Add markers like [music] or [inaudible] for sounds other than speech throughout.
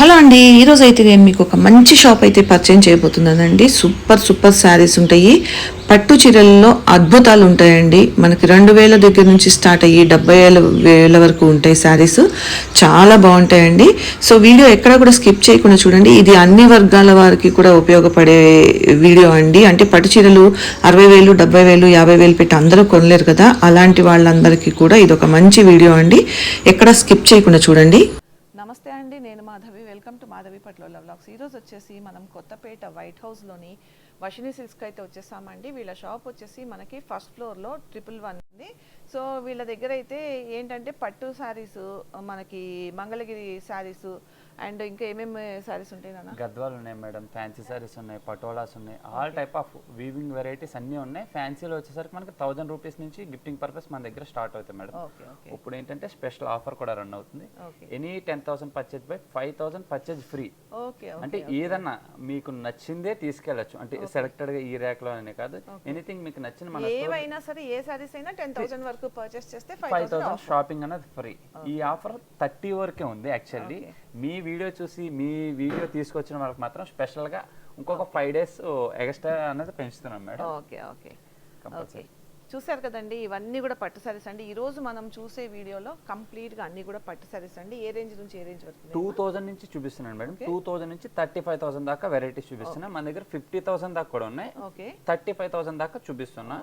Hello అండి ఈరోజు అయితే నేను మీకు ఒక మంచి షాప్ అయితే పరిచయం చేయబోతున్నానండి. సూపర్ సూపర్ శారీస్ ఉంటాయి. పట్టు చీరల్లో అద్భుతాలు ఉంటాయండి. మనకి రెండు వేల దగ్గర నుంచి స్టార్ట్ అయ్యి డెబ్బై వేల వేల వరకు ఉంటాయి శారీస్. చాలా బాగుంటాయండి. సో వీడియో ఎక్కడ కూడా స్కిప్ చేయకుండా చూడండి. ఇది అన్ని వర్గాల వారికి కూడా ఉపయోగపడే వీడియో అండి. అంటే పట్టు చీరలు అరవై వేలు డెబ్బై వేలు యాభై వేలు పెట్టి అందరూ కొనలేరు కదా. అలాంటి వాళ్ళందరికీ కూడా ఇది ఒక మంచి వీడియో అండి. ఎక్కడ స్కిప్ చేయకుండా చూడండి. అండి నేను మాధవి. వెల్కమ్ టు మాధవి పట్ల వ్లాగ్స్ ఈరోజు వచ్చేసి మనం కొత్తపేట వైట్ హౌస్లోని వషిని సిల్క్స్కి అయితే వచ్చేసామండి. వీళ్ళ షాప్ వచ్చేసి మనకి ఫస్ట్ ఫ్లోర్లో ట్రిపుల్ వన్ ఉంది. సో వీళ్ళ దగ్గర అయితే ఏంటంటే పట్టు శారీస్ మనకి మంగళగిరి శారీసు అండ్ ఇంకా ఏమేమి శారీస్ ఉంటాయి నాన్న? గద్వాలు ఉన్నాయి మేడం ఫ్యాన్సీ సారీస్ ఉన్నాయి పటోలాస్ ఉన్నాయి all type of weaving varieties అన్నీ ఉన్నాయి. ఫ్యాన్సీలో వచ్చేసరికి మనకి థౌసండ్ రూపీస్ నుంచి గిఫ్టింగ్ పర్పస్ మన దగ్గర స్టార్ట్ అవుతాయి మేడం. ఇప్పుడు ఏంటంటే స్పెషల్ ఆఫర్ కూడా రన్ అవుతుంది. Any ten thousand purchase buy five thousand purchase free okay అంటే ఏదన్నా మీకు నచ్చిందే తీసుకెళ్ళచ్చు. అంటే సెలెక్టెడ్గా ఈ ర్యాక్లో అనే కాదు. ఎనీథింగ్ మీకు నచ్చిన మన ఏవైనా సరే ఏ శారీస్ అయినా టెన్ థౌసండ్ వరకు పర్చేస్ చేస్తే ఫైవ్ థౌసండ్ షాపింగ్ అనేది ఫ్రీ ఈ ఆఫర్ థర్టీ వరకే ఉంది యాక్చువల్లీ మీ వీడియో చూసి మీ వీడియో తీసుకొచ్చిన వాళ్ళకి మాత్రం స్పెషల్గా ఇంకొక ఫైవ్ డేస్ ఎక్స్ట్రా అనేది పెంచుతున్నాం మేడం. Okay okay. ఓకే. చూసారు కదండి ఇవన్నీ కూడా పట్టు సారీస్ అండి. ఈ రోజు మనం చూసే వీడియోలో కంప్లీట్గా అన్ని కూడా పట్టు సారీస్ అండి. ఏ రేంజ్ నుంచి ఏ రేంజ్ వరకు టూ థౌసండ్ నుంచి చూపిస్తున్నాను మేడం. టూ థౌసండ్ నుంచి థర్టీ ఫైవ్ థౌసండ్ దాకా వెరైటీస్ చూపిస్తున్నా. మన దగ్గర ఫిఫ్టీ థౌసండ్ దాకా కూడా ఉన్నాయి. ఓకే. థర్టీ ఫైవ్ థౌసండ్ దాకా చూపిస్తున్నా.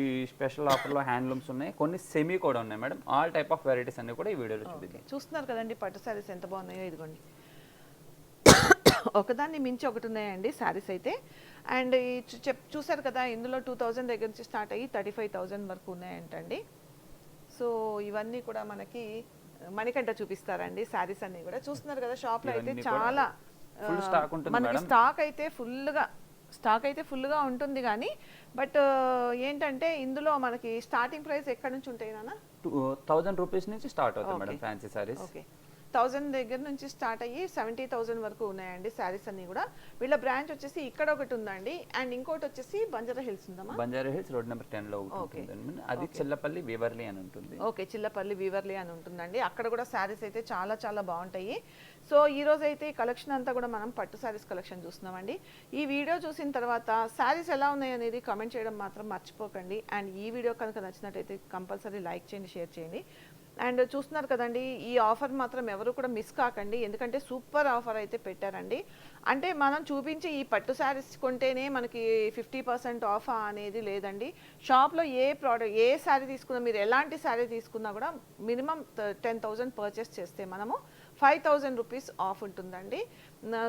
ఈ స్పెషల్ ఆఫర్లో హ్యాండ్లూమ్స్ ఉన్నాయి. కొన్ని సెమీ కూడా ఉన్నాయి madam. All type of varieties అన్ని కూడా ఈ వీడియోలో చూపిద్దాం. చూస్తున్నారు కదండి పట్టు సారీస్ ఎంత బాగున్నాయో ఇదిగోండి. ఒకదాన్ని మించి ఒకటి ఉన్నాయండి శారీస్ అయితే. అండ్ ఈ చూసారు కదా ఇందులో టూ థౌజండ్ దగ్గర నుంచి స్టార్ట్ అయ్యి థర్టీ ఫైవ్ థౌజండ్ వరకు ఉన్నాయంటండి. సో ఇవన్నీ కూడా మనకి మణికంట చూపిస్తారండి శారీస్ అన్ని కూడా. చూస్తున్నారు కదా షాప్లో అయితే చాలా మనకి. స్టాక్ అయితే ఫుల్గా స్టాక్ అయితే ఫుల్గా ఉంటుంది కానీ బట్ ఏంటంటే ఇందులో మనకి స్టార్టింగ్ ప్రైస్ ఎక్కడి నుంచి ఉంటాయి నాన్న? టూ థౌసండ్ రూపీస్ నుంచి స్టార్ట్ అవుతాయి madam. Fancy sarees. Okay. Thousand దగ్గర నుంచి స్టార్ట్ అయ్యి సెవెంటీ థౌసండ్ వరకు ఉన్నాయండి శారీస్ అన్ని కూడా. వీళ్ళ బ్రాంచ్ వచ్చేసి ఇక్కడ ఒకటి ఉందండి. అండ్ ఇంకోటి వచ్చేసి బంజారా హిల్స్ ఉందమ్మా. బంజారా హిల్స్ రోడ్ నెంబర్ టెన్లో అది చిల్లపల్లి వివర్లి అని ఉంటుంది. ఓకే చిల్లపల్లి వీవర్లీ అని ఉంటుందండి. అక్కడ కూడా శారీస్ అయితే చాలా చాలా బాగుంటాయి. సో ఈ రోజు అయితే ఈ కలెక్షన్ అంతా కూడా మనం పట్టు శారీస్ కలెక్షన్ చూస్తున్నామండి. ఈ వీడియో చూసిన తర్వాత శారీస్ ఎలా ఉన్నాయి అనేది కామెంట్ చేయడం మాత్రం మర్చిపోకండి. అండ్ ఈ వీడియో కనుక నచ్చినట్టయితే కంపల్సరీ లైక్ చేయండి షేర్ చేయండి. అండ్ చూస్తున్నారు కదండి ఈ ఆఫర్ మాత్రం ఎవరు కూడా మిస్ కాకండి. ఎందుకంటే సూపర్ ఆఫర్ అయితే పెట్టారండి. అంటే మనం చూపించి ఈ పట్టు శారీస్ కొంటేనే మనకి ఫిఫ్టీ పర్సెంట్ ఆఫ్ అనేది లేదండి. షాప్లో ఏ ప్రోడక్ట్ ఏ శారీ తీసుకున్నా మీరు ఎలాంటి శారీ తీసుకున్నా కూడా మినిమం టెన్ థౌజండ్ పర్చేస్ చేస్తే మనము ఫైవ్ థౌజండ్ రూపీస్ ఆఫ్ ఉంటుందండి.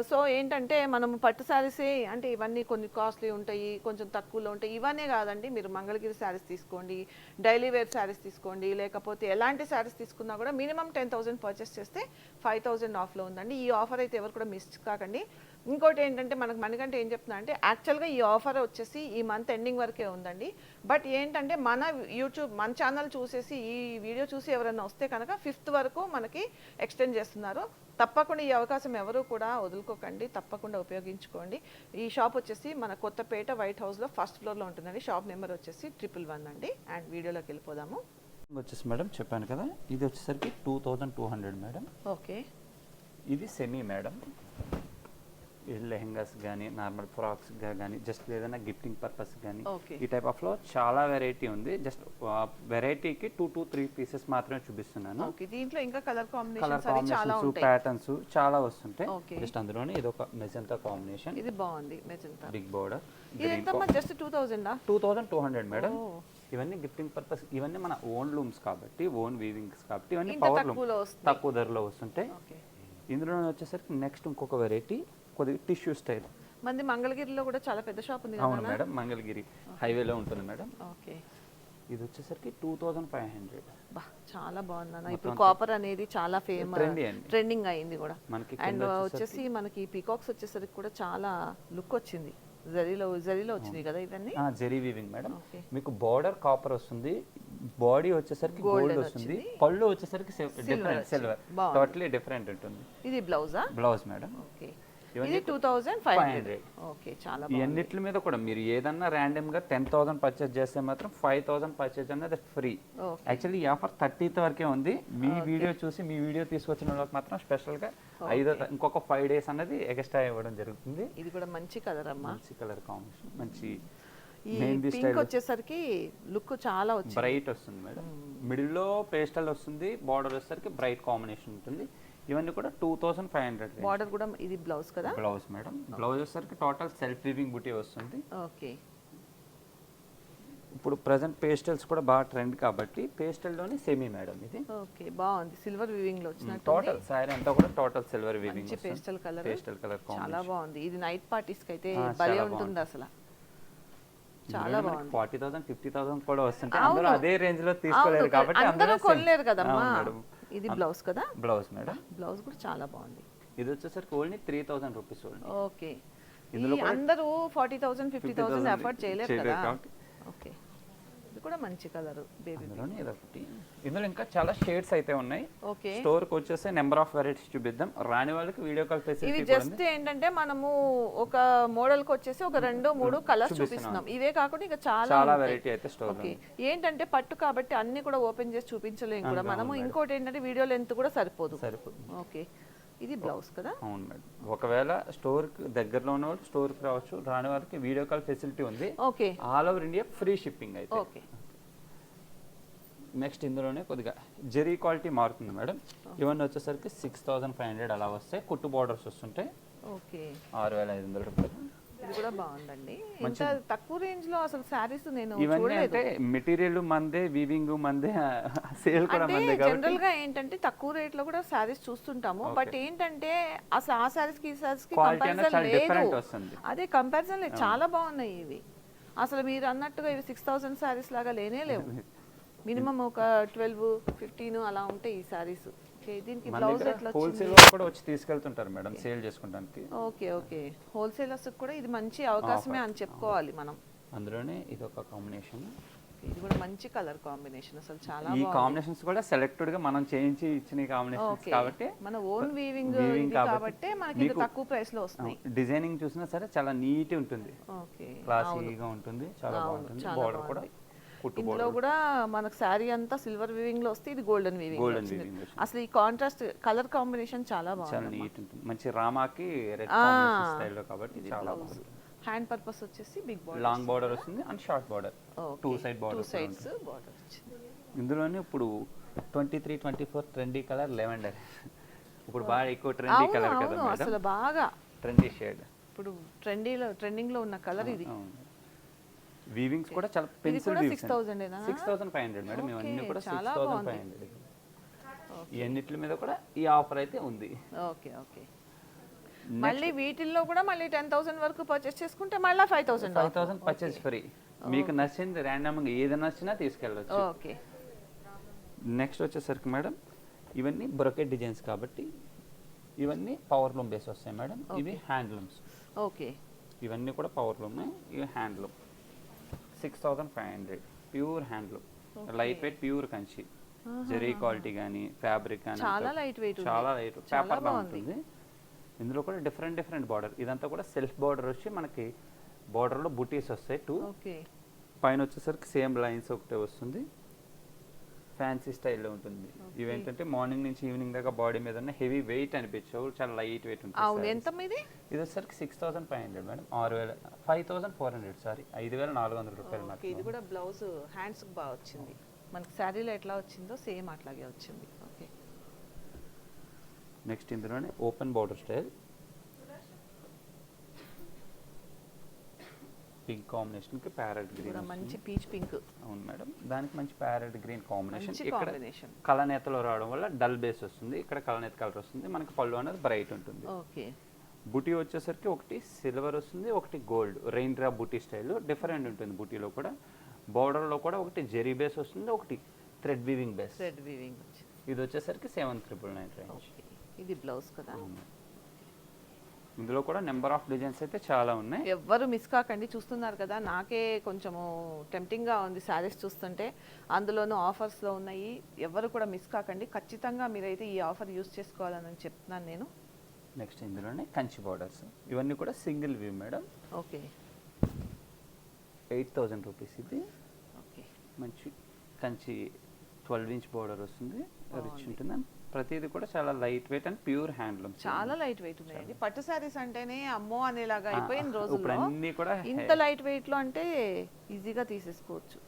సో ఏంటంటే మనం పట్టు శారీసే అంటే ఇవన్నీ కొన్ని కాస్ట్లీ ఉంటాయి కొంచెం తక్కువలో ఉంటాయి. ఇవన్నీ కాదండి మీరు మంగళగిరి శారీస్ తీసుకోండి డైలీ వేర్ శారీస్ తీసుకోండి లేకపోతే ఎలాంటి శారీస్ తీసుకున్నా కూడా మినిమం టెన్ థౌసండ్ పర్చేస్ చేస్తే ఫైవ్ థౌసండ్ ఆఫ్లో ఉందండి. ఈ ఆఫర్ అయితే ఎవరు కూడా మిస్ కాకండి. ఇంకోటి ఏంటంటే మనకు మనకంటే ఏం చెప్తున్నా అంటే యాక్చువల్గా ఈ ఆఫర్ వచ్చేసి ఈ మంత్ ఎండింగ్ వరకే ఉందండి. బట్ ఏంటంటే మన యూట్యూబ్ మన ఛానల్ చూసేసి ఈ వీడియో చూసి ఎవరైనా వస్తే కనుక ఫిఫ్త్ వరకు మనకి ఎక్స్టెండ్ చేస్తున్నారు. తప్పకుండా ఈ అవకాశం ఎవరు కూడా వదులుకోకండి. తప్పకుండా ఉపయోగించుకోండి. ఈ షాప్ వచ్చేసి మన కొత్తపేట వైట్ హౌస్లో ఫస్ట్ ఫ్లోర్లో ఉంటుందండి. షాప్ నెంబర్ వచ్చేసి ట్రిపుల్ వన్ అండి. అండ్ వీడియోలోకి వెళ్ళిపోదాము. వచ్చేసి మేడం చెప్పాను కదా. ఇది వచ్చేసరికి two thousand two hundred madam. Okay ఇది సెమీ మేడం. లెహెంగాస్ కానీ నార్మల్ ఫ్రాక్స్ కానీ జస్ట్ ఏదైనా గిఫ్టింగ్ పర్పస్ కానీ. ఈ టైప్ ఆఫ్లో చాలా వెరైటీ ఉంది. జస్ట్ వెరైటీకి టూ టూ త్రీ పీసెస్ మాత్రమే చూపిస్తున్నాను. ఓకే. దీంట్లో ఇంకా కలర్ కలర్ కాంబినేషన్స్ ప్యాటర్న్స్ చాలా వస్తుంటాయి. జస్ట్ అందులోనే ఇది ఒక మెజంతా కాంబినేషన్ ఇది బాగుంది magenta big border just two థౌజండా two thousand two hundred madam. ఇవన్నీ గిఫ్టింగ్ పర్పస్ ఇవన్నీ మన ఓన్ లూమ్స్ కాబట్టి ఓన్ వీవింగ్స్ కాబట్టి ఇవన్నీ పవర్ లూమ్. తక్కువ ధరలో వస్తుంటాయి. ఓకే. ఇందులో వచ్చేసరికి నెక్స్ట్ ఇంకొక వెరైటీ కొద్దిగా టిష్యూ స్టైల్. మంది మంగళగిరిలో కూడా చాలా పెద్ద షాప్ ఉంది అవును మేడం మంగళగిరి హైవేలో ఉంటుంది మేడం. ఓకే. ఇది వచ్చేసరికి టూ థౌజండ్ ఫైవ్ హండ్రెడ్. బా చాలా బాగుంది అన్న. ఇప్పుడు కాపర్ అనేది చాలా ఫేమస్. ట్రెండింగ్ అయింది కూడా. మనకి అండ్ వచ్చేసి మనకి పీకాక్స్ వచ్చేసరికి కూడా చాలా లుక్ వచ్చింది. జరీలో జరీలో వచ్చింది కదా ఇవన్నీ? Zari weaving madam. మీకు బార్డర్ కాపర్ వస్తుంది బాడీ వచ్చేసరికి గోల్డ్ వస్తుంది పళ్ళు వచ్చేసరికి డిఫరెంట్ సిల్వర్. టోటలీ డిఫరెంట్ ఉంటుంది. ఇది బ్లౌజా? Blouse madam. ఓకే. ఇది two thousand five 500. Hundred okay చాలా అన్నిటి మీద కూడా మీరు ఏదన్నా ర్యాండమ్గా టెన్ థౌసండ్ పర్చేస్ చేస్తే మాత్రం ఫైవ్ థౌసండ్ పర్చేస్ అనేది ఫ్రీ యాక్చువల్లీ ఈ ఆఫర్ థర్టీత్ వరకే ఉంది. మీ వీడియో చూసి మీ వీడియో తీసుకొచ్చిన వాళ్ళకి మాత్రం స్పెషల్గా ఐదో ఇంకొక ఫైవ్ డేస్ అనేది ఎక్స్ట్రా ఇవ్వడం జరుగుతుంది. ఇది కూడా మంచి కలర్ అమ్మా. మంచి కలర్ కాంబినేషన్ మంచి ఈ పింక్ వచ్చేసరికి లుక్ చాలా వచ్చింది. బ్రైట్ వస్తుంది మేడం. మిడిల్లో పేస్టల్ వస్తుంది బార్డర్ వచ్చేసరికి బ్రైట్ కాంబినేషన్ ఉంటుంది. ఇవన్నీ కూడా two thousand five hundred border కూడా ఇది బ్లౌజ్ కదా? Blouse madam. బ్లౌజ్ వచ్చేసరికి టోటల్ సెల్ఫ్ వీవింగ్ బుటీ వస్తుంది. ఓకే ఇప్పుడు ప్రజెంట్ పేస్టల్స్ కూడా బాగా ట్రెండ్ కాబట్టి పేస్టల్లోని సెమీ మేడం ఇది. ఓకే బాగుంది. సిల్వర్ వీవింగ్లో వచ్చినట్టు టోటల్ సారీ అంతా కూడా total silver weaving pastel colour pastel colour చాలా బాగుంది. ఇది నైట్ పార్టీస్కి అయితే భలే చాలా ఉంటుంది అసలు. చాలా బాగుంది. ఫార్టీ థౌసండ్ ఫిఫ్టీ థౌసండ్ కూడా అవును. అందరూ అదే రేంజ్లో తీసుకోలేరు కాబట్టి అందరూ కొనలేరు కదమ్మా. మేడం. ఇది బ్లౌజ్ కదా? Blouse madam. బ్లౌజ్ కూడా చాలా బాగుంది. ఇది వచ్చేసరికి only three thousand rupees only. Okay. ఇందులో అందరూ forty thousand fifty thousand 50,000 effort చేయలేరు కదా. ఓకే. ఇది కూడా మంచి కలర్ బేబీ అందులోనే ఇందులో ఇంకా చాలా షేడ్స్ అయితే ఉన్నాయి. ఓకే. స్టోర్కి వచ్చేసి నెంబర్ ఆఫ్ వెరైటీస్ చూపిద్దాం. రాని వాళ్ళకి వీడియో కాల్ ఫెసిలిటీ కూడా ఉంది జస్ట్ ఏంటంటే మనము ఒక మోడల్కి వచ్చేసి ఒక రెండు మూడు కలర్స్ చూపిస్తున్నాం. ఇవే కాకుండా ఇంకా చాలా చాలా. వెరైటీ అయితే స్టోర్ ఓకే. ఏంటంటే పట్టు కాబట్టి అన్ని కూడా ఓపెన్ చేసి చూపించలేం కూడా. మనము ఇంకోటి ఏంటంటే వీడియో లెంత్ కూడా సరిపోదు. సరిపోతుంది ఓకే. ఇది బ్లౌజ్ కదా? అవును మేడం. ఒకవేళ స్టోర్ దగ్గరలో ఉన్న వాళ్ళు స్టోర్కి రావచ్చు రాని వాళ్ళకి వీడియో కాల్ ఫెసిలిటీ ఉంది. Okay. All over India free shipping అయితే. ఓకే. నెక్స్ట్ ఇందులోనే కొద్దిగా జెరీ క్వాలిటీ మారుతుంది మేడం. ఇవన్నీ వచ్చేసరికి సిక్స్ థౌసండ్ ఫైవ్ హండ్రెడ్ అలా వస్తాయి. కుట్టు బార్డర్స్ వస్తుంటాయి. ఓకే. ఆరు వేల ఐదు వందల రూపాయలు. ఇది కూడా బాగుందండి. ఇంత తక్కువ రేంజ్లో అసలు శారీస్ నేను ఇవన్నీ అంటే మెటీరియల్ మందే వీవింగ్ మందే సేల్ కూడా మందే జనరల్గా ఏంటంటే తక్కువ రేట్లో కూడా శారీస్ చూస్తుంటాము. బట్ ఏంటంటే అసలు ఆ శారీస్కి ఈ కి కంపారిజన్ లేదు. అదే కంపారిజన్ లేదు. చాలా బాగున్నాయి ఇవి. అసలు మీరు అన్నట్టుగా ఇవి సిక్స్ థౌసండ్ శారీస్ లాగా లేనే లేవు. [laughs] మినిమం ఒక ట్వెల్వ్ ఫిఫ్టీన్ అలా ఉంటాయి ఈ శారీస్. ఓకే దీనికి బ్లౌజ్ ఎట్లా హోల్సేల్ కూడా వచ్చి తీసుకెళ్తుంటారు మేడం సేల్ చేసుకోవడానికి. ఓకే ఓకే హోల్సేలర్స్ కూడా ఇది మంచి అవకాశమే అని చెప్పుకోవాలి మనం. అందులోనే ఇది ఒక కాంబినేషన్ ఇది కూడా మంచి కలర్ కాంబినేషన్ అసలు చాలా ఈ కాంబినేషన్స్ కూడా సెలెక్టెడ్గా మనం చేయించి ఇచ్చిన కాంబినేషన్స్ కాబట్టి మన ఓన్ వీవింగ్ కాబట్టి మనకి తక్కువ ప్రైస్లో వస్తున్నాయి. డిజైనింగ్ చూసినా సరే చాలా నీట్ ఉంటుంది. ఓకే క్లాసీగా ఉంటుంది చాలా బాగుంటుంది. బార్డర్ కూడా ఇందులో కూడా మనకు శారీ అంతా సిల్వర్ వీవింగ్లో వస్తే ఇది గోల్డెన్ వీవింగ్ అసలు ఈ కాంట్రాస్ట్ కలర్ కాంబినేషన్ చాలా బాగుంది మంచి రామాకి. స్టైల్లో కాబట్టి చాలా బాగుంది. హ్యాండ్ పర్పస్ వచ్చేసి బిగ్ బార్డర్ లాంగ్ బార్డర్ వస్తుంది and short border two side border sides border వచ్చింది. ఇందులోనే ఇప్పుడు twenty three twenty four trendy colour lavender ఇప్పుడు బాగా ఎక్కువ ట్రెండీ కలర్ కదా అసలు బాగా. ట్రెండీ షేడ్ ఇప్పుడు ట్రెండీలో ట్రెండింగ్లో ఉన్న కలర్ ఇది. వీవింగ్స్ కూడా చాలా పెన్సిల్ సిక్స్ థౌసండ్ ఏనా? Six thousand five hundred madam. ఇవన్నీ కూడా సిక్స్ థౌసండ్. ఫైవ్ హండ్రెడ్ ఇవన్నిటి మీద కూడా ఈ ఆఫర్ అయితే ఉంది. Okay okay. మళ్ళీ వీటిల్లో కూడా మళ్ళీ టెన్ థౌసండ్ వరకు పర్చేస్ చేసుకుంటే మళ్ళీ five thousand five thousand purchase free మీకు నచ్చింది ర్యాండమ్గా ఏది నచ్చినా తీసుకెళ్ళవచ్చు ఓకే. నెక్స్ట్ వచ్చేసరికి మేడం ఇవన్నీ బ్రొకెట్ డిజైన్స్ కాబట్టి ఇవన్నీ పవర్ లూమ్ బేస్ వస్తాయి మేడం. ఇవి హ్యాండ్లూమ్స్ ఓకే. ఇవన్నీ కూడా పవర్ లూమ్ ఇవి handloom six thousand five hundred pure handloom light weight pure Kanchi zari quality కానీ ఫ్యాబ్రిక్ కానీ చాలా weight ఉంది. చాలా లైట్ పేపర్ లా. ఉంటుంది. ఇందులో కూడా డిఫరెంట్ డిఫరెంట్ బార్డర్ ఇదంతా కూడా సెల్ఫ్ బార్డర్ వచ్చి మనకి border లో బుటీస్ వస్తాయి టూ పైన వచ్చేసరికి సేమ్ లైన్స్ ఒకటే వస్తుంది. ఫ్యాన్సీ స్టైల్లో ఉంటుంది. ఇవేంటంటే మార్నింగ్ నుంచి ఈవినింగ్ దాకా బాడీ మీద ఉన్న హెవీ వెయిట్ అనిపించవు చాలా లైట్ వెయిట్ ఉంటుంది ఎంత మీది? ఇది వచ్చేసరికి six thousand five hundred madam. ఆరు వేల five thousand four hundred sorry ఐదు వేల నాలుగు వందల రూపాయలు ఇది కూడా బ్లౌజ్ హ్యాండ్స్ బాగా వచ్చింది. మనకి శారీలో ఎట్లా వచ్చిందో సేమ్ అట్లాగే వచ్చింది. ఓకే నెక్స్ట్ ఇందులోనే ఓపెన్ బార్డర్ స్టైల్ పింక్ కాంబినేషన్కి ప్యారెట్ గ్రీన్ మంచి పీచ్ పింక్ అవును మేడం. దానికి మంచి ప్యారెట్ గ్రీన్ కాంబినేషన్ ఇక్కడ కలనేతలో రావడం వల్ల డల్ బేస్ వస్తుంది. ఇక్కడ కలనేత కలర్ వస్తుంది. మనకి పళ్ళు అనేది బ్రైట్ ఉంటుంది. ఓకే. బుటీ వచ్చేసరికి ఒకటి సిల్వర్ వస్తుంది ఒకటి గోల్డ్ రెయిన్ డ్రాప్ బుటీ స్టైల్ డిఫరెంట్ ఉంటుంది బుటీలో కూడా. బార్డర్లో కూడా ఒకటి జెరీ బేస్ వస్తుంది ఒకటి thread weaving base red weaving ఇది వచ్చేసరికి సెవెన్ త్రిపుల్ నైన్ రేంజ్ ఇది బ్లౌజ్ కదా? ఇందులో కూడా నెంబర్ ఆఫ్ డిజైన్స్ అయితే చాలా ఉన్నాయి. ఎవ్వరు మిస్ కాకండి చూస్తున్నారు కదా నాకే కొంచెము టెంప్టింగ్గా ఉంది శారీస్ చూస్తుంటే. అందులోనూ ఆఫర్స్లో ఉన్నాయి. ఎవ్వరు కూడా మిస్ కాకండి. ఖచ్చితంగా మీరైతే ఈ ఆఫర్ యూస్ చేసుకోవాలని చెప్తున్నాను నేను. నెక్స్ట్ ఇందులోనే కంచి బార్డర్స్ ఇవన్నీ కూడా single view madam. Okay. Eight thousand rupees ఇది. ఓకే. మంచి కంచి ట్వెల్వ్ ఇంచ్ బార్డర్ వస్తుంది. రిచ్. ఉంటుంది ప్రతిదీ కూడా చాలా light weight and pure handloom చాలా లైట్ వెయిట్ ఉన్నాయండి పట్టు శారీస్ అంటేనే అమ్మో అనేలాగా అయిపోయిన ఇప్పుడు రోజుల్లో. అన్నీ కూడా ఇంత లైట్ వెయిట్లో అంటే ఈజీగా తీసేసుకోవచ్చు.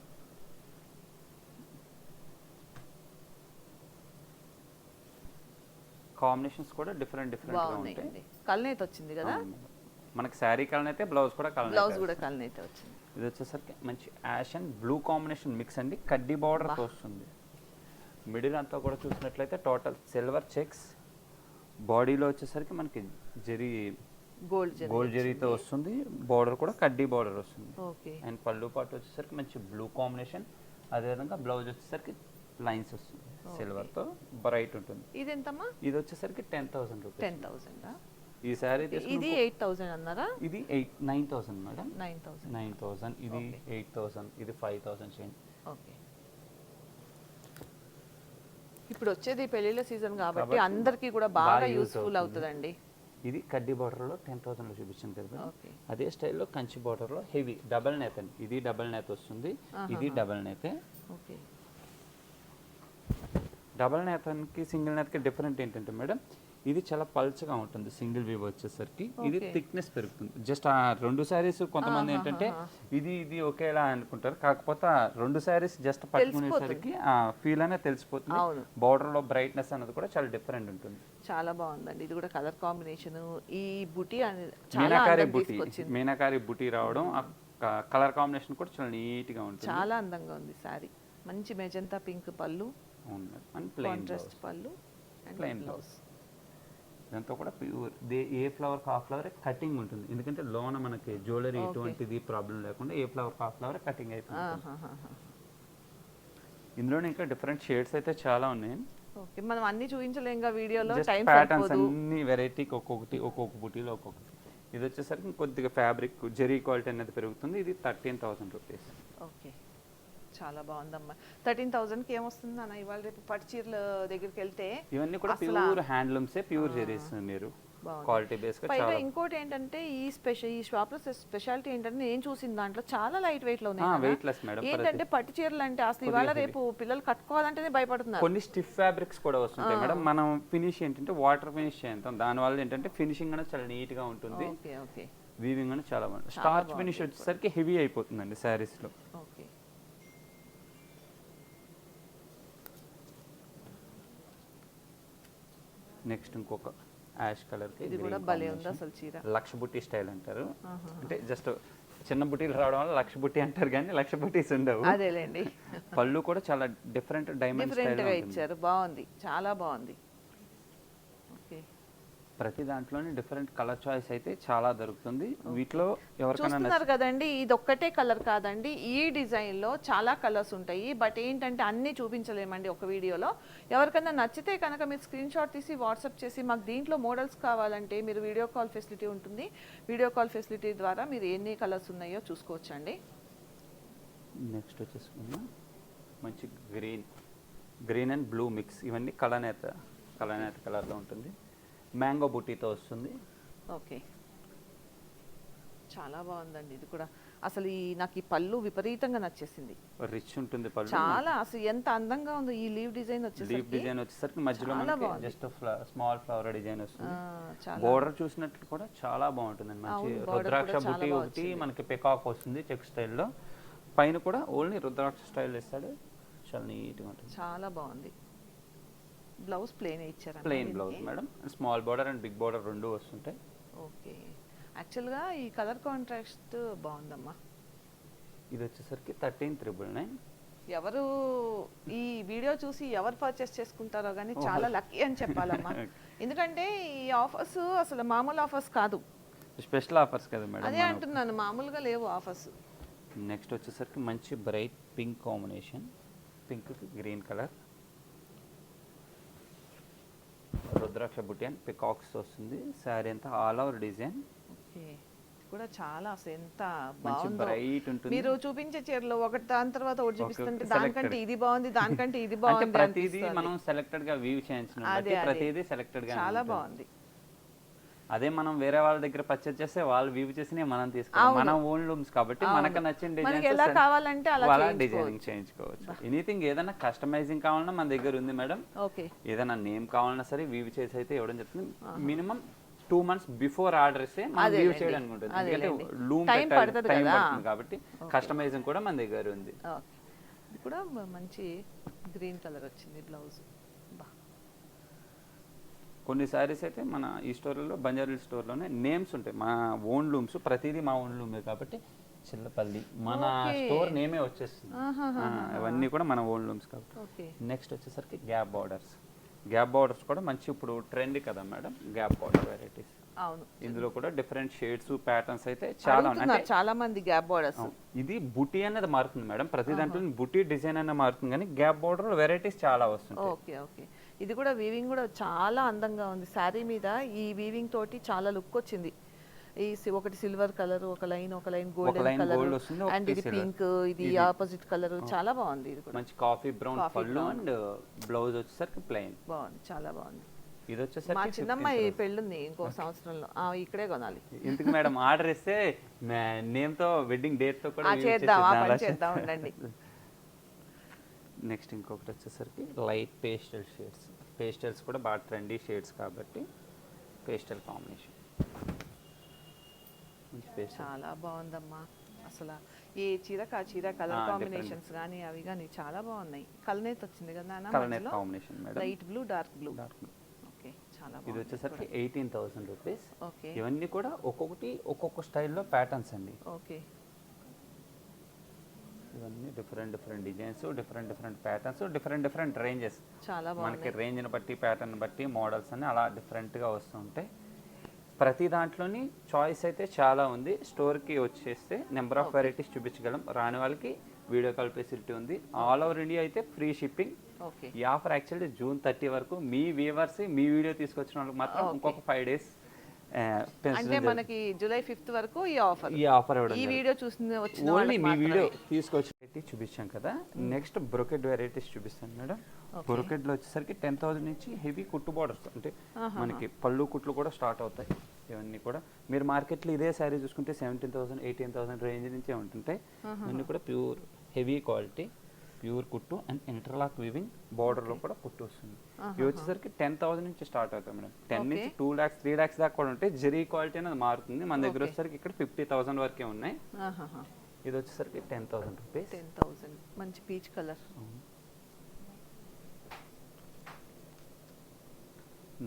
కాంబినేషన్స్ కూడా డిఫరెంట్ డిఫరెంట్గా ఉంటాయి. కల్నేత వచ్చింది కదా. మనకి శారీ కలర్ అయితే బ్లౌజ్ కూడా కలర్ బ్లౌజ్ కూడా కల్నేత వచ్చింది. ఇది వచ్చేసరికి మంచి ash and blue combination mix అండి. కడ్డీ బార్డర్తో వస్తుంది. మిడిల్ అంతా కూడా చూసినట్లయితే టోటల్ సిల్వర్ చెక్స్ బాడీలో వచ్చేసరికి మనకి జరీ గోల్డ్ గోల్డ్ జరీతో వస్తుంది. బార్డర్ కూడా కడ్డీ బార్డర్ వస్తుంది. ఓకే. అండ్ పళ్ళు పాటు వచ్చేసరికి మంచి బ్లూ కాంబినేషన్. అదేవిధంగా బ్లౌజ్ వచ్చేసరికి లైన్స్ వస్తుంది. సిల్వర్తో బ్రైట్ ఉంటుంది. ఇది ఎంతమ్మా? ఇది వచ్చేసరికి ten thousand rupees. Ten thousand? ఈ శారీ ఇది ఎయిట్ థౌసండ్ అన్నారా? ఇది eight nine thousand madam. Nine thousand. Nine thousand. ఇది ఎయిట్ థౌసండ్. ఇది ఫైవ్ థౌసండ్ చేంజ్. ఓకే. ఇప్పుడు వచ్చేది పెళ్ళిళ్ళ సీజన్ కాబట్టి అందరికీ కూడా బాగా యూస్ఫుల్ అవుతుంది. అవుతుందండి. ఇది కడ్డీ బార్డర్లో టెన్ థౌసండ్లో చూపించాను కదా అదే స్టైల్లో కంచి బార్డర్లో హెవీ డబల్ నేత అండి. ఇది డబల్ నేత వస్తుంది. ఇది డబల్ నేతే ఓకే. డబల్ నేతకి సింగిల్ నేతకి డిఫరెంట్ ఏంటంటే మేడం ఇది చాలా పల్చగా ఉంటుంది సింగిల్ వీవ్ వచ్చేసరికి. ఇది. థిక్నెస్ పెరుగుతుంది. జస్ట్ ఆ రెండు శారీస్ కొంతమంది ఏంటంటే ఇది ఇది ఒకేలా అనుకుంటారు. కాకపోతే రెండు శారీస్ జస్ట్ పట్టుకునేసరికి ఆ ఫీల్ అనేది తెలిసిపోతుంది. బార్డర్లో బ్రైట్నెస్ అనేది కూడా చాలా డిఫరెంట్ ఉంటుంది. చాలా బాగుందండి. ఇది కూడా కలర్ కాంబినేషన్ ఈ బుటీ మీనాకారి బుటీ మీనాకారి బుటీ రావడం కలర్ కాంబినేషన్ కూడా చాలా నీట్గా ఉంటుంది. చాలా అందంగా ఉంది సారీ. మంచి మెజంతా పింక్ పళ్ళు. అండ్ ప్లెయిన్ పళ్ళు. అండ్ Plain బ్లౌజ్ ఇదంతా కూడా ప్యూర్. ఏ ఫ్లవర్ కా ఫ్లవర్ కటింగ్ ఉంటుంది. ఎందుకంటే లోన మనకి జ్యువెలరీ ఎటువంటిది ప్రాబ్లం లేకుండా ఏ ఫ్లవర్ కా ఫ్లవర్ కటింగ్ అయిపోతుంది. ఇందులోనే ఇంకా డిఫరెంట్ షేడ్స్ అయితే చాలా ఉన్నాయి. ఓకే. మనం అన్ని చూపించలేం వీడియోలో. టైం ప్యాటర్న్స్ అన్ని వెరైటీకి ఒక్కొక్కటి ఒక్కొక్క బుటీలో ఒక్కొక్కటి. ఇది వచ్చేసరికి కొద్దిగా ఫ్యాబ్రిక్ జరీ క్వాలిటీ అనేది పెరుగుతుంది. ఇది థర్టీన్ థౌసండ్ రూపీస్. ఓకే. చాలా బాగుందమ్మా. థర్టీన్ థౌజండ్కి ఏమొస్తుంది అన్న ఇవాళ రేపు పట్టు చీరల దగ్గరికి వెళ్తే ఇవన్నీ కూడా అసలు ప్యూర్ హ్యాండ్లూమ్సే ప్యూర్ జరీస్ మీరు. క్వాలిటీ బేస్గా పైగా ఇంకోటి ఏంటంటే ఈ స్పెషల్ ఈ షాప్లో స్పెషాలిటీ ఏంటంటే నేను చూసిన దాంట్లో చాలా లైట్ వెయిట్లో ఉన్నాయి ఏంటంటే పట్టు చీరలు అంటే అసలు ఇవాళ రేపు పిల్లలు కట్టుకోవాలంటేనే భయపడుతున్నారు. కొన్ని స్టిఫ్ ఫ్యాబ్రిక్స్ కూడా వస్తుంటాయి మేడం. మనం ఫినిష్ ఏంటంటే వాటర్ ఫినిష్ చేస్తాం దానివల్ల ఏంటంటే ఫినిషింగ్ అనేది చాలా నీట్గా ఉంటుంది. Okay okay. వీవింగ్ అనేది చాలా బాగుంటుంది స్టార్చ్ ఫినిష్ వచ్చేసరికి హెవీ అయిపోతుందండి శారీస్లో ఓకే నెక్స్ట్ ఇంకొక యాష్ కలర్ ఇది కూడా భలే ఉంది అసలు చీర లక్ష బుట్టి స్టైల్ అంటారు. అంటే జస్ట్ చిన్న బుట్టీలు రావడం వల్ల లక్ష బుట్టి అంటారు కానీ లక్ష బుట్టీస్ ఉండవు. అదేలేండి. పళ్ళు కూడా చాలా డిఫరెంట్ డైమండ్ డిఫరెంట్ స్టైల్గా ఇచ్చారు. బాగుంది. చాలా బాగుంది. ఓకే. ప్రతి దాంట్లోనే డిఫరెంట్ కలర్ చాయిస్ అయితే చాలా దొరుకుతుంది. వీటిలో ఎవరికైనా చూస్తున్నారు కదండి ఇది ఒక్కటే కలర్ కాదండి. ఈ డిజైన్లో చాలా కలర్స్ ఉంటాయి. బట్ ఏంటంటే అన్ని చూపించలేమండి ఒక వీడియోలో. ఎవరికైనా నచ్చితే కనుక మీరు స్క్రీన్ షాట్ తీసి వాట్సాప్ చేసి మాకు దీంట్లో మోడల్స్ కావాలంటే మీరు వీడియో కాల్ ఫెసిలిటీ ఉంటుంది. వీడియో కాల్ ఫెసిలిటీ ద్వారా మీరు ఎన్ని కలర్స్ ఉన్నాయో చూసుకోవచ్చండి. నెక్స్ట్ వచ్చేసుకున్నా మంచి green green and blue mix ఇవన్నీ కలనేత కలనేత కలర్లో ఉంటుంది. మ్యాంగో బుట్టీతో వస్తుంది. ఓకే. చాలా బాగుందండి ఇది కూడా. అసలు ఈ నాకు ఈ పళ్ళు విపరీతంగా నచ్చేసింది. రిచ్ ఉంటుంది పళ్ళు. చాలా అసలు ఎంత అందంగా ఉందో ఈ లీవ్ డిజైన్ వచ్చేసరికి డిజైన్ వచ్చేసరికి మధ్యలో మనకి. జస్ట్ స్మాల్ ఫ్లవర్ డిజైన్ వస్తుంది. బోర్డర్ చూసినట్టు కూడా చాలా బాగుంటుంది మంచి రుద్రాక్ష బుట్టి ఒకటి మనకి పెకాక్ వస్తుంది చెక్ స్టైల్లో పైన కూడా ఓన్లీ రుద్రాక్ష స్టైల్ ఇస్తాడు చాలా నీట్గా ఉంటుంది. చాలా బాగుంది. బ్లౌజ్ ప్లేన్ ఇచ్చారు plain blouse madam. Small border and big border రెండు వస్తుంటాయి. ఓకే. యాక్చువల్గా ఈ కలర్ కాంట్రాస్ట్ బాగుందమ్మా. ఇది వచ్చేసరికి థర్టీన్ త్రిబుల్ నైన్. ఎవరు ఈ వీడియో చూసి ఎవరు పర్చేస్ చేసుకుంటారో కానీ చాలా లక్కీ అని చెప్పాలమ్మా. [laughs] ఎందుకంటే ఈ ఆఫర్స్ అసలు మామూలు ఆఫర్స్ కాదు. స్పెషల్ ఆఫర్స్ కదా అదే మేడం అంటున్నాను మామూలుగా లేవు ఆఫర్స్. నెక్స్ట్ వచ్చేసరికి మంచి bright pink combination. Pink green colour. Rudraksha బుట్టి అండ్ పికాక్స్ వస్తుంది. శారీ అంతా ఆల్ ఓవర్ డిజైన్. ఓకే. కూడా చాలా అసలు ఎంత బాగుందో. బ్రైట్ ఉంటుంది. మీరు చూపించే చీరలో ఒకటి దాని తర్వాత ఒకటి చూపిస్తుంటే దానికంటే. ఇది బాగుంది దానికంటే ఇది [laughs] బాగుంది ప్రతిదీ. మనం సెలెక్టెడ్గా వ్యూ చేయించిన. ప్రతిదీ సెలెక్టెడ్గా చాలా బాగుంది. అదే మనం వేరే వాళ్ళ దగ్గర పర్చేస్ చేస్తే వాళ్ళు వీవ్ చేసి మనం తీసుకోవాలి మన ఓన్ లూమ్స్ కాబట్టి మనకు నచ్చిన ఎలా కావాలంటే అలా డిజైనింగ్ చేయించుకోవచ్చు. ఎనీథింగ్ ఏదైనా కస్టమైజింగ్ కావాలన్నా మన దగ్గర ఉంది మేడం. ఓకే. ఏదైనా నేమ్ కావాలన్నా సరే వీవ్ చేసి అయితే ఇవ్వడం జరుగుతుంది minimum two months before order ఇస్తే మనం వీవ్ చేయడానికి ఉంటుంది. ఎందుకంటే లూమ్ టైం. పడుతుంది కాబట్టి కస్టమైజింగ్ కూడా మన దగ్గర ఉంది. కూడా మంచి గ్రీన్ కలర్ వచ్చింది బ్లౌజ్ కొన్ని సారీస్ అయితే మన ఈ స్టోర్లో బంజారీ స్టోర్లోనే నేమ్స్ ఉంటాయి. మా ఓన్ లూమ్స్ ప్రతిదీ మా ఓన్ లూమే కాబట్టి చిల్లపల్లి మన స్టోర్ నేమే వచ్చేస్తుంది. అవన్నీ కూడా మన ఓన్ లూమ్స్ కాబట్టి. నెక్స్ట్ వచ్చేసరికి గ్యాప్ బార్డర్స్ గ్యాప్ బార్డర్స్ కూడా మంచి ఇప్పుడు ట్రెండ్ కదా మేడం గ్యాప్ బార్డర్ వెరైటీస్ అవును. ఇందులో కూడా డిఫరెంట్ షేడ్స్ ప్యాటర్న్స్ అయితే చాలా ఉన్నాయి. చాలా మంది గ్యాప్ బోర్డర్స్. ఇది బుటీ అనేది మారుతుంది మేడం. ప్రతి దాంట్లో బుటీ డిజైన్ అనేది మారుతుంది. కానీ గ్యాప్ బార్డర్ వెరైటీస్ చాలా వస్తుంటాయి. Okay okay. ఇది కూడా వీవింగ్ కూడా చాలా అందంగా ఉంది. శారీ మీద ఈ వీవింగ్ తోటి చాలా లుక్ వచ్చింది. ఈ ఒకటి సిల్వర్ కలర్ ఒక లైన్ ఒక లైన్ గోల్డెన్ కలర్ అండ్ ఇది. పింక్ ఇది ఆపోజిట్ కలర్ చాలా బాగుంది ఇది కూడా. మంచి కాఫీ బ్రౌన్ పళ్ళు అండ్ బ్లౌజ్ వచ్చేసరికి ప్లెయిన్ బాగుంది చాలా బాగుంది. ఇది మా వచ్చేసరికి చిన్నమ్మాయి పెళ్ళుంది ఇంకో సంవత్సరంలో. ఆ, ఇక్కడే కొనాలి. ఎందుకు మేడం ఆర్డర్ ఇస్తే నేమ్తో వెడ్డింగ్ డేట్తో కూడా చేద్దాం ఆ. పని చేద్దాం ఉండండి. [laughs] నెక్స్ట్ ఇంకొకటి వచ్చేసరికి లైట్ పేస్టల్ షేడ్స్ పేస్టల్స్ కూడా బాగా ట్రెండీ షేడ్స్ కాబట్టి పేస్టల్ కాంబినేషన్. చాలా బాగుందమ్మా. అసలు ఏ చీరకు ఆ చీర కలర్ కాంబినేషన్స్ కానీ అవి కానీ చాలా బాగున్నాయి. కలనేత వచ్చింది కదా combination light blue dark blue. Dark okay చాలా ఇది వచ్చేసరికి ఎయిటీన్ థౌసండ్ రూపీస్. ఓకే. ఇవన్నీ కూడా ఒక్కొక్కటి ఒక్కొక్క స్టైల్లో ప్యాటర్న్స్ అండి. ఓకే. ఇవన్నీ different different designs different different patterns different different ranges చాలా మనకి రేంజ్ని బట్టి ప్యాటర్న్ బట్టి మోడల్స్ అన్ని అలా డిఫరెంట్గా వస్తూ ఉంటాయి ప్రతి దాంట్లోని చాయిస్ అయితే చాలా ఉంది. స్టోర్కి వచ్చేస్తే నెంబర్ ఆఫ్ వెరైటీస్ చూపించగలం. రాని వాళ్ళకి వీడియో కాల్ ఫెసిలిటీ ఉంది. ఆల్ ఓవర్ ఇండియా అయితే ఫ్రీ షిప్పింగ్ ఈ ఆఫర్ యాక్చువల్లీ జూన్ థర్టీ వరకు మీ వ్యూవర్స్ మీ వీడియో తీసుకొచ్చిన వాళ్ళకి మాత్రం ఇంకొక ఫైవ్ డేస్ అంటే మనకి జూలై ఫిఫ్త్ వరకు ఈ ఆఫర్. ఈ ఆఫర్ ఈ వీడియో చూసిన వచ్చిన ఓన్లీ మీ. వీడియో తీసుకొచ్చి చూపించాం కదా. నెక్స్ట్ బ్రొకెట్ వెరైటీస్ చూపిస్తాను మేడం. బ్రొకెట్లో వచ్చేసరికి టెన్ థౌసండ్ నుంచి హెవీ కుట్టు బార్డర్స్ అంటే మనకి పళ్ళు కుట్లు కూడా స్టార్ట్ అవుతాయి ఇవన్నీ కూడా. మీరు మార్కెట్లో ఇదే శారీ చూసుకుంటే seventeen thousand eighteen thousand range నుంచే ఉంటుంటాయి. ఇవన్నీ కూడా ప్యూర్ హెవీ క్వాలిటీ. ప్యూర్ కుట్టు అండ్ ఇంటర్లాక్ వివింగ్ బార్డర్లో కూడా కుట్టు వస్తుంది. ఇవి వచ్చేసరికి టెన్ థౌసండ్ నుంచి స్టార్ట్ అవుతాయి మేడం. టెన్ నుంచి టూ ల్యాక్స్ త్రీ ల్యాక్స్ దాకా కూడా ఉంటాయి. జరీ క్వాలిటీ అనేది మారుతుంది. మన దగ్గర వచ్చేసరికి ఇక్కడ ఫిఫ్టీ థౌసండ్ వరకే ఉన్నాయి. ఇది వచ్చేసరికి ten thousand rupees. Ten thousand. మంచి పీచ్ కలర్.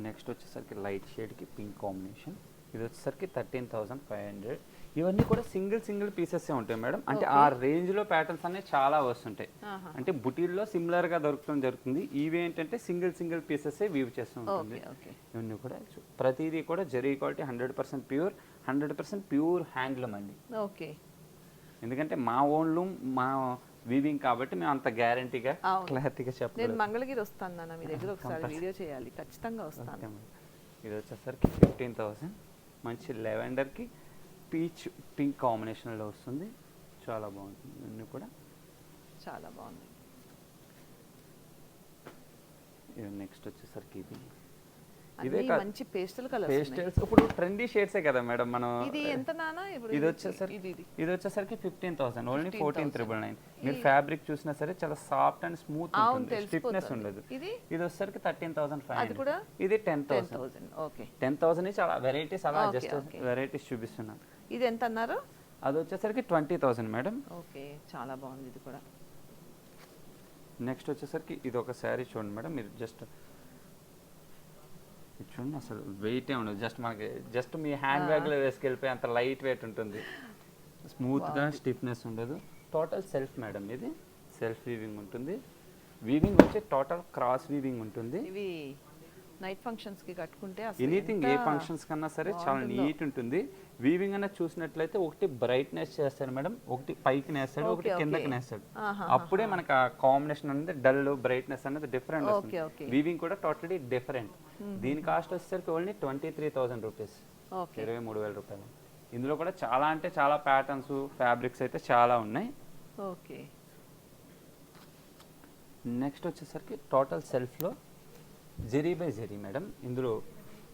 నెక్స్ట్ వచ్చేసరికి లైట్ షేడ్కి పింక్ కాంబినేషన్. ఇది వచ్చేసరికి థర్టీన్ థౌసండ్ ఫైవ్ హండ్రెడ్. ఇవన్నీ కూడా సింగిల్ సింగిల్ పీసెస్ ఉంటాయి మేడం. అంటే ఆ రేంజ్లో ప్యాటర్న్స్ అనేవి చాలా వస్తుంటాయి. అంటే బుటీల్లో సిమిలర్గా దొరకడం జరుగుతుంది. ఇవి ఏంటంటే సింగిల్ సింగిల్ పీసెస్ వీవ్ చేస్తూ ఉంటుంది. ఇవన్నీ కూడా ప్రతిదీ కూడా zari quality hundred percent pure hundred percent pure handloom అండి. ఓకే. ఎందుకంటే మా ఓన్ లూమ్ మా వీవింగ్ కాబట్టి మేము అంత గ్యారంటీగా. క్లారిటీగా నేను చెప్పలేదు మంగళగిరి వస్తాను నాన్న మీ దగ్గర ఒకసారి వీడియో చేయాలి. ఖచ్చితంగా వస్తాను. ఇది వచ్చేసరికి ఫిఫ్టీన్ థౌసండ్. మంచి లెవెండర్కి పీచ్ పింక్ కాంబినేషన్లో వస్తుంది. చాలా బాగుంటుంది ఇవన్నీ కూడా. చాలా బాగుంది. నెక్స్ట్ వచ్చేసరికి ఇది. కాదు. మంచి పేస్టల్ కలర్ పేస్టల్స్ ఇప్పుడు ట్రెండీ షేడ్సే కదా మేడం మనం ఇది ఎంత నాన్న ఇప్పుడు ఇది వచ్చేసరికి ఇది ఇది ఇది. వచ్చేసరికి fifteen thousand only fourteen triple nine మీరు ఫ్యాబ్రిక్ చూసినా సరే చాలా సాఫ్ట్ అండ్ స్మూత్ ఉంటుంది. స్టిఫ్నెస్. ఉండదు. ఇది? ఇది వచ్చేసరికి థర్టీన్ థౌసండ్ ఫైవ్ ఇది ten thousand okay. Ten thousand నుంచి అలా వెరైటీస్ అలా జస్ట్. వెరైటీస్ చూపిస్తున్నాను. ఇది ఎంత అన్నారు? అది వచ్చేసరికి ట్వంటీ థౌసండ్ మేడం. ఓకే చాలా బాగుంది ఇది కూడా. నెక్స్ట్ వచ్చేసరికి ఇది ఒక శారీ చూడండి మేడం. మీరు జస్ట్ ఇది చూడండి అసలు వెయిటే ఉండదు. జస్ట్ మనకి జస్ట్ మీ హ్యాండ్ బ్యాగ్లో వేసుకెళ్ళిపోయి అంత లైట్ వెయిట్ ఉంటుంది. స్మూత్గా స్టిఫ్నెస్ ఉండదు. టోటల్ సెల్ఫ్ మేడం ఇది. సెల్ఫ్ వీవింగ్ ఉంటుంది. వీవింగ్ వచ్చి టోటల్ క్రాస్ వీవింగ్ ఉంటుంది. ఇవి నైట్ ఫంక్షన్స్కి కట్టుకుంటే అసలు ఎనీథింగ్ ఏ ఫంక్షన్స్ కన్నా సరే చాలా. నీట్ ఉంటుంది. వీవింగ్ అన్న చూసినట్లయితే ఒకటి బ్రైట్నెస్ చేస్తాడు మేడం ఒకటి పైకి నేస్తాడు ఒకటి కిందకి. నేస్తాడు. అప్పుడే మనకి ఆ కాంబినేషన్ అనేది డల్ బ్రైట్నెస్ అనేది డిఫరెంట్ వస్తుంది. వీవింగ్ కూడా టోటలీ డిఫరెంట్ దీని కాస్ట్ వచ్చేసరికి only twenty three thousand rupees okay ఇరవై మూడు వేల రూపాయలు. ఇందులో కూడా చాలా అంటే చాలా ప్యాటర్న్స్ ఫ్యాబ్రిక్స్ అయితే చాలా ఉన్నాయి. ఓకే నెక్స్ట్ వచ్చేసరికి టోటల్ సెల్ఫ్లో జెరీ బై జెరీ మేడం. ఇందులో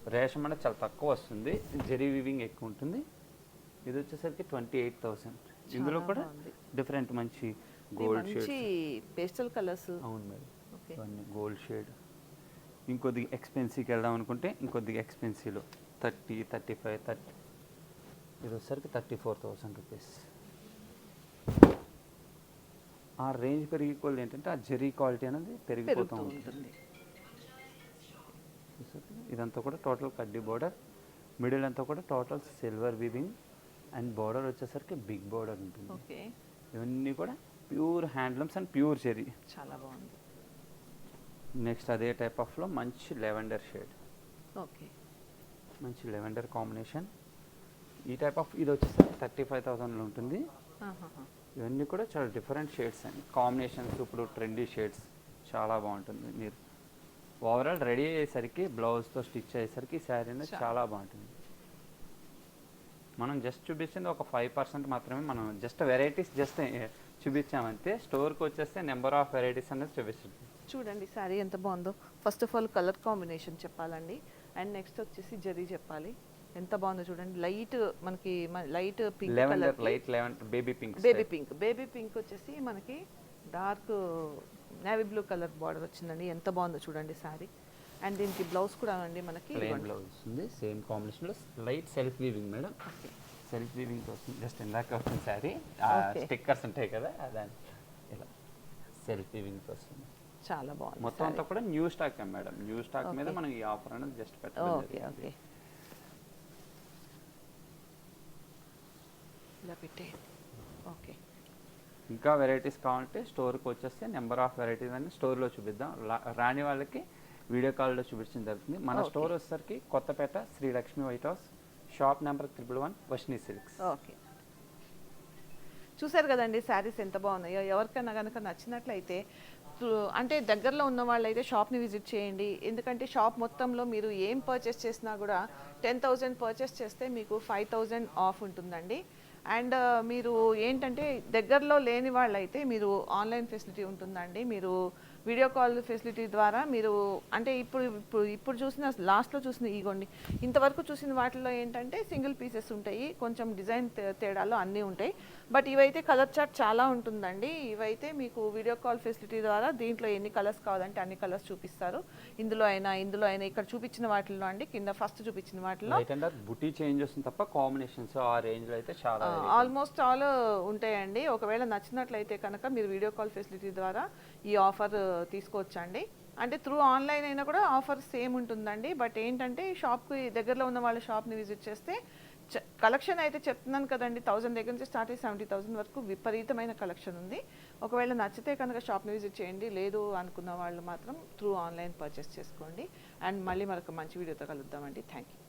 రేషం అనేది చాలా తక్కువ వస్తుంది. జెరీ వివింగ్ ఎక్కువ ఉంటుంది. ఇది వచ్చేసరికి ట్వంటీ ఎయిట్ థౌసండ్. ఇందులో కూడా. డిఫరెంట్ మంచి గోల్డ్ షేడ్ పేస్టల్ కలర్స్. అవును మేడం. ఇవన్నీ గోల్డ్ షేడ్. ఇంకొద్దిగా ఎక్స్పెన్సివ్కి వెళ్దాం అనుకుంటే ఇంకొద్దిగా ఎక్స్పెన్సివ్లో థర్టీ థర్టీ ఫైవ్ థర్టీ ఇది వచ్చేసరికి థర్టీ ఫోర్ థౌసండ్ రూపీస్. ఆ రేంజ్ పెరిగి కొద్ది ఏంటంటే ఆ జెరీ క్వాలిటీ అనేది పెరిగిపోతూ ఉంటుంది? ఇదంతా కూడా టోటల్ కడ్డీ బోర్డర్ మిడిల్ అంతా కూడా total silver weaving and border వచ్చేసరికి బిగ్ బోర్డర్ ఉంటుంది. ఓకే. ఇవన్నీ కూడా pure handlooms and pure cherry చాలా బాగుంది. నెక్స్ట్ అదే టైప్ ఆఫ్లో మంచి లెవెండర్ షేడ్ ఓకే. మంచి లెవెండర్ కాంబినేషన్ ఈ టైప్ ఆఫ్ ఇది వచ్చేసరికి థర్టీ ఫైవ్ థౌసండ్లో ఉంటుంది. ఇవన్నీ కూడా చాలా డిఫరెంట్ షేడ్స్ అండి. కాంబినేషన్స్ ఇప్పుడు ట్రెండీ షేడ్స్ చాలా బాగుంటుంది. మీరు ఓవరాల్ రెడీ అయ్యేసరికి బ్లౌజ్తో స్టిచ్ అయ్యేసరికి శారీ అనేది చాలా. బాగుంటుంది. మనం జస్ట్ చూపించింది ఒక ఫైవ్ పర్సెంట్ మాత్రమే మనం జస్ట్ వెరైటీస్ జస్ట్ చూపించామంతే స్టోర్కి వచ్చేస్తే నెంబర్ ఆఫ్ వెరైటీస్ అనేది చూపిస్తుంది. చూడండి శారీ ఎంత బాగుందో. First of all colour combination చెప్పాలండి. అండ్ నెక్స్ట్ వచ్చేసి జరీ చెప్పాలి. ఎంత బాగుందో చూడండి. లైట్ మనకి light pink light lavender baby pink baby pink baby pink వచ్చేసి మనకి dark navy blue colour border వచ్చిందండి. ఎంత బాగుందో చూడండి శారీ అండ్ దీనికి బ్లౌజ్ కూడా అండి మనకి. బ్లౌజ్ వస్తుంది సేమ్ కాంబినేషన్లో light self weaving madam self weaving వస్తుంది జస్ట్ ఇందాక వచ్చిన శారీ. స్టిక్కర్స్ ఉంటాయి కదా దాని ఇలా సెల్ఫ్ వీవింగ్ వస్తుంది చాలా బాగుంది మొత్తం అంతా కూడా new stock madam new stock మీద. మనం ఈ ఆఫర్ అనేది జస్ట్ ఓకే పెట్టాలి ఓకే ఇలా పెట్టే ఓకే ఇంకా వెరైటీస్ కావాలంటే స్టోర్కి వచ్చేస్తే నెంబర్ ఆఫ్ వెరైటీస్ అన్ని స్టోర్లో చూపిద్దాం. రాని వాళ్ళకి వీడియో కాల్లో చూపించడం జరుగుతుంది. మన. స్టోర్ వచ్చేసరికి Kothapet Shri Lakshmi white house shop number triple one వష్ని silks okay. చూసారు కదండి శారీస్ ఎంత బాగున్నాయో. ఎవరికైనా కనుక నచ్చినట్లయితే అంటే దగ్గరలో ఉన్న వాళ్ళైతే షాప్ని విజిట్ చేయండి. ఎందుకంటే షాప్ మొత్తంలో మీరు ఏం పర్చేస్ చేసినా కూడా టెన్ థౌజండ్ పర్చేస్ చేస్తే మీకు ఫైవ్ థౌజండ్ ఆఫ్ ఉంటుందండి. అండ్ మీరు ఏంటంటే దగ్గరలో లేని వాళ్ళైతే మీరు ఆన్లైన్ ఫెసిలిటీ ఉంటుందండి. మీరు వీడియో కాల్ ఫెసిలిటీ ద్వారా మీరు అంటే ఇప్పుడు ఇప్పుడు ఇప్పుడు చూసిన లాస్ట్లో చూసిన ఇగోండి ఇంతవరకు చూసిన వాటిలో ఏంటంటే సింగిల్ పీసెస్ ఉంటాయి. కొంచెం డిజైన్ తే- తేడాలు అన్నీ ఉంటాయి. బట్ ఇవైతే కలర్ చార్ట్ చాలా ఉంటుందండి. ఇవైతే మీకు వీడియో కాల్ ఫెసిలిటీ ద్వారా దీంట్లో ఎన్ని కలర్స్ కావాలంటే అన్ని కలర్స్ చూపిస్తారు. ఇందులో అయినా ఇందులో అయినా ఇక్కడ చూపించిన వాటిల్లో అండి కింద ఫస్ట్ చూపించిన వాటిలో బుటీ చేంజ్ వస్తుంది తప్ప కాంబినేషన్స్ ఆ రేంజ్లో అయితే చాలా ఆల్మోస్ట్ ఆల్ ఉంటాయండి. ఒకవేళ నచ్చినట్లయితే కనుక మీరు వీడియో కాల్ ఫెసిలిటీ ద్వారా ఈ ఆఫర్ తీసుకోవచ్చండి. అంటే త్రూ ఆన్లైన్ అయినా కూడా ఆఫర్ సేమ్ ఉంటుందండి. బట్ ఏంటంటే షాప్కి దగ్గరలో ఉన్న వాళ్ళ షాప్ని విజిట్ చేస్తే కలెక్షన్ అయితే చెప్తున్నాను కదండి. థౌసండ్ దగ్గర నుంచి స్టార్ట్ అయ్యి సెవెంటీ థౌసండ్ వరకు విపరీతమైన కలెక్షన్ ఉంది. ఒకవేళ నచ్చితే కనుక షాప్ని విజిట్ చేయండి. లేదు అనుకున్న వాళ్ళు మాత్రం త్రూ ఆన్లైన్ పర్చేస్ చేసుకోండి. అండ్ మళ్ళీ మరొక మంచి వీడియోతో కలుద్దామండి. Thank you